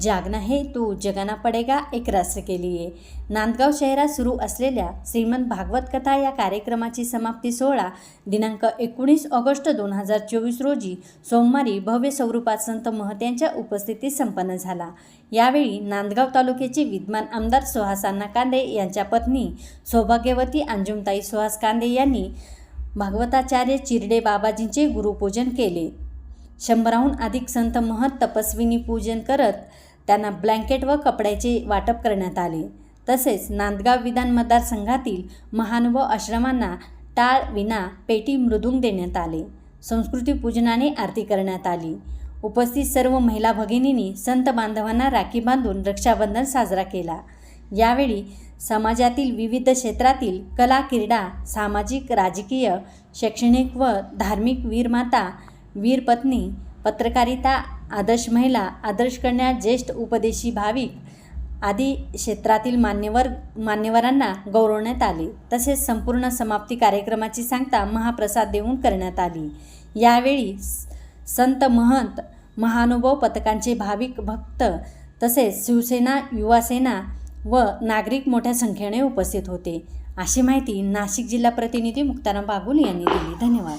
जागना हे तो जगाना पडेगा एक राष्ट्र के लिए. नांदगाव शहरात सुरू असलेल्या श्रीमंत भागवत कथा या कार्यक्रमाची समाप्ती सोहळा दिनांक एकोणीस ऑगस्ट दोन हजार चोवीस रोजी सोमवारी भव्य स्वरूपात संत महत्यांच्या उपस्थितीत संपन्न झाला. यावेळी नांदगाव तालुक्याचे विद्यमान आमदार सुहास अण्णा कांदे यांच्या पत्नी सौभाग्यवती अंजुमताई सुहास कांदे यांनी भागवताचार्य चिरडे बाबाजींचे गुरुपूजन केले. शंभराहून अधिक संत महत तपस्वींनी पूजन करत त्यांना ब्लँकेट व कपड्याचे वाटप करण्यात आले. तसेच नांदगाव विधान मतदारसंघातील महानुभाव आश्रमांना टाळ विना पेटी मृदुंग देण्यात आले. संस्कृती पूजनाने आरती करण्यात आली. उपस्थित सर्व महिला भगिनींनी संत बांधवांना राखी बांधून रक्षाबंधन साजरा केला. यावेळी समाजातील विविध क्षेत्रातील कला क्रीडा सामाजिक राजकीय शैक्षणिक व धार्मिक वीरमाता वीरपत्नी पत्रकारिता आदर्श महिला आदर्श कन्या ज्येष्ठ उपदेशी भाविक आदी क्षेत्रातील मान्यवर मान्यवरांना गौरवण्यात आले. तसेच संपूर्ण समाप्ती कार्यक्रमाची सांगता महाप्रसाद देऊन करण्यात आली. यावेळी स- संत महंत महानुभव पथकांचे भाविक भक्त तसेच शिवसेना युवासेना व नागरिक मोठ्या संख्येने उपस्थित होते. अशी माहिती नाशिक जिल्हा प्रतिनिधी मुक्ताराम बागुल यांनी दिली. धन्यवाद.